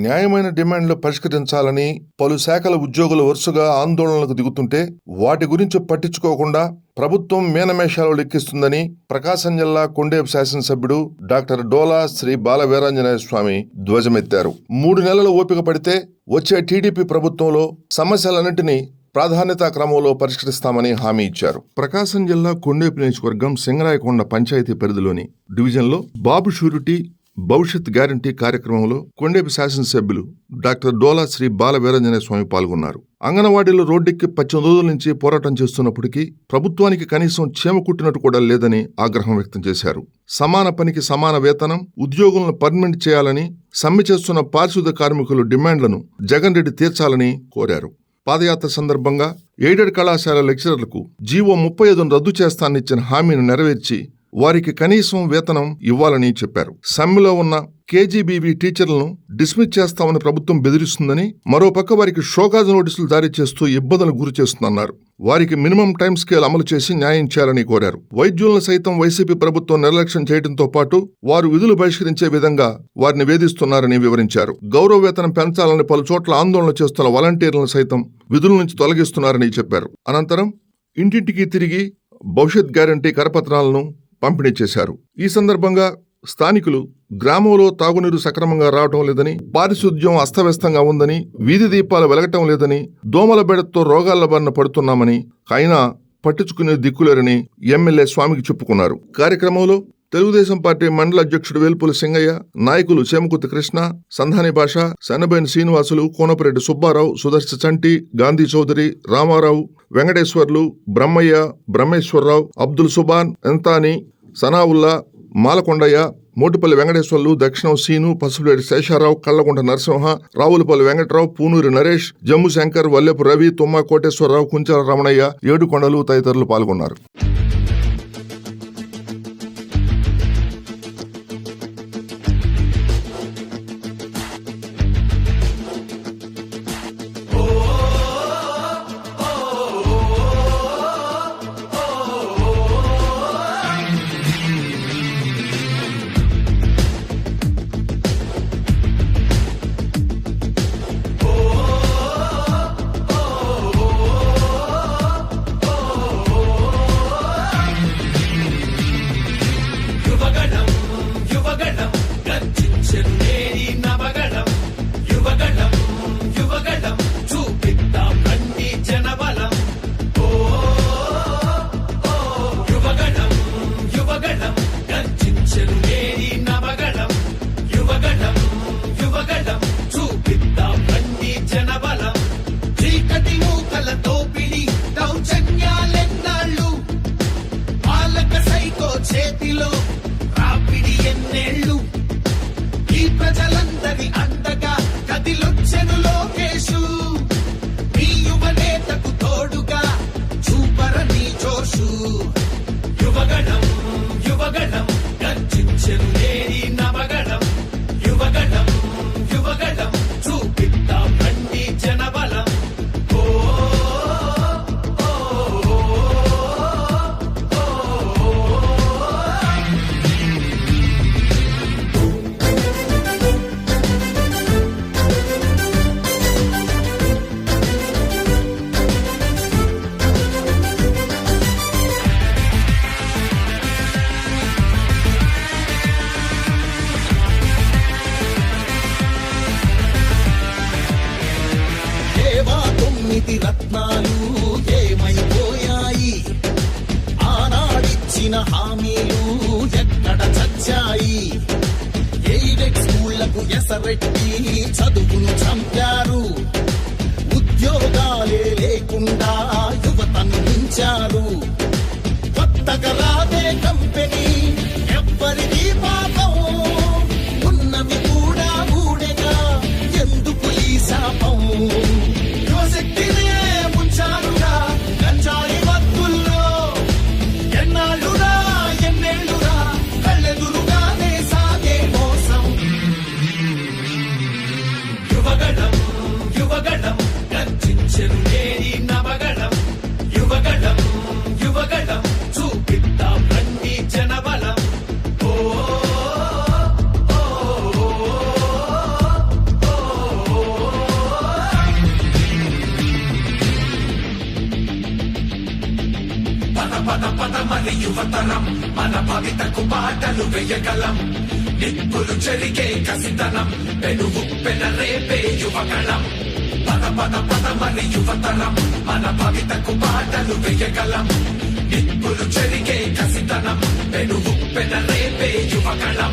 న్యాయమైన డిమాండ్లు పరిష్కరించాలని పలు శాఖల ఉద్యోగులు వరుసగా ఆందోళనలకు దిగుతుంటే వాటి గురించి పట్టించుకోకుండా ప్రభుత్వం మేనమేషాలు లెక్కిస్తుందని ప్రకాశం జిల్లా కొండేపు శాసనసభ్యుడు డాక్టర్ డోలా శ్రీ బాల వీరాంజనేయ స్వామి ధ్వజమెత్తారు. మూడు నెలలు ఓపిక పడితే వచ్చే టీడీపీ ప్రభుత్వంలో సమస్యలన్నింటినీ ప్రాధాన్యతా క్రమంలో పరిష్కరిస్తామని హామీ ఇచ్చారు. ప్రకాశం జిల్లా కొండేపు నియోజకవర్గం సింగరాయకొండ పంచాయతీ పరిధిలోని డివిజన్లో బాబు షూరిటీ భవిష్యత్ గ్యారంటీ కార్యక్రమంలో కొండేపు శాసనసభ్యులు డాక్టర్ డోలా శ్రీ బాల వీరంజనేయ స్వామి పాల్గొన్నారు. అంగన్వాడీలో రోడ్డెక్కి పద్దెనిమిది రోజుల నుంచి పోరాటం చేస్తున్నప్పటికీ ప్రభుత్వానికి కనీసం చీమ కుట్టినట్టు కూడా లేదని ఆగ్రహం వ్యక్తం చేశారు. సమాన పనికి సమాన వేతనం ఉద్యోగులను పర్మనెంట్ చేయాలని సమ్మె చేస్తున్న పారిశుద్ధ కార్మికుల డిమాండ్లను జగన్ రెడ్డి తీర్చాలని కోరారు. పాదయాత్ర సందర్భంగా ఎయిడెడ్ కళాశాల లెక్చరర్లకు జీవో ముప్పై ఐదును రద్దు చేస్తానిచ్చిన హామీని నెరవేర్చి వారికి కనీసం వేతనం ఇవ్వాలని చెప్పారు. సమ్మెలో ఉన్న కేజీబీవీ టీచర్లను డిస్మిస్ చేస్తామని ప్రభుత్వం బెదిరిస్తుందని మరోపక్క వారికి షోకాజ్ నోటీసులు జారీ చేస్తూ ఇబ్బందులు గురి చేస్తుందన్నారు. వారికి మినిమం టైం స్కేల్ అమలు చేసి న్యాయం చేయాలని కోరారు. వైద్యులను సైతం వైసీపీ ప్రభుత్వం నిర్లక్ష్యం చేయడంతో పాటు వారు విధులు బహిష్కరించే విధంగా వారిని వేధిస్తున్నారని వివరించారు. గౌరవ వేతనం పెంచాలని పలు చోట్ల ఆందోళన చేస్తున్న వాలంటీర్లను సైతం విధుల నుంచి తొలగిస్తున్నారని చెప్పారు. అనంతరం ఇంటింటికి తిరిగి భవిష్యత్ గ్యారంటీ కరపత్రాలను పంపిణీ చేశారు. ఈ సందర్భంగా స్థానికులు గ్రామంలో తాగునీరు సక్రమంగా రావటం లేదని పారిశుద్ధ్యం అస్తవ్యస్తంగా ఉందని వీధి దీపాలు వెలగటం లేదని దోమల బెడతో రోగాల బారిన పడుతున్నామని అయినా పట్టించుకునే దిక్కులేరని ఎమ్మెల్యే స్వామికి చెప్పుకున్నారు. కార్యక్రమంలో తెలుగుదేశం పార్టీ మండల అధ్యక్షుడు వేల్పుల సింగయ్య నాయకులు చేమకుర్తి కృష్ణ సంధాని భాష సన్నబైన శ్రీనివాసులు కోనపరెడ్డి సుబ్బారావు సుదర్శ చంటి గాంధీ చౌదరి రామారావు వెంకటేశ్వర్లు బ్రహ్మయ్య బ్రహ్మేశ్వరరావు అబ్దుల్ సుబాన్ ఎంతాని సనావుల్లా మాలకొండయ్య మోటుపల్లి వెంకటేశ్వర్లు దక్షిణం సీను పసుపులేడి శేషారావు కళ్ళగుంట నరసింహ రావులపల్లి వెంకటరావు పూనూరి నరేష్ జమ్ము శంకర్ వల్లెపు రవి తుమ్మ కోటేశ్వరరావు కుంచాల రమణయ్య ఏడుకొండలు తదితరులు పాల్గొన్నారు. చీకటి దోపిడి దౌర్జన్యాలెన్నాళ్ళు? పాలక సైకో చేతిలో రాపిడి ఎన్నేళ్ళు? ఈ ప్రజలందరి అండగా కదిలొచ్చెను లోకేశు. మీ యువ నేతకు తోడుగా చూపరని జోషు. స్కూళ్ళకు చదువును చంపారు పద పదమని యువతరం మన భవితకు బాటలు వేయగలం. నిప్పులు చెరిగే కసితనం పెనుగు పెన రేపే యువగళం పద పద పదమని యువతరం మన భవితకు బాటలు వేయగలం. నిప్పులు చెరిగే కసితనం పెనుగు పెన రేపే యువగళం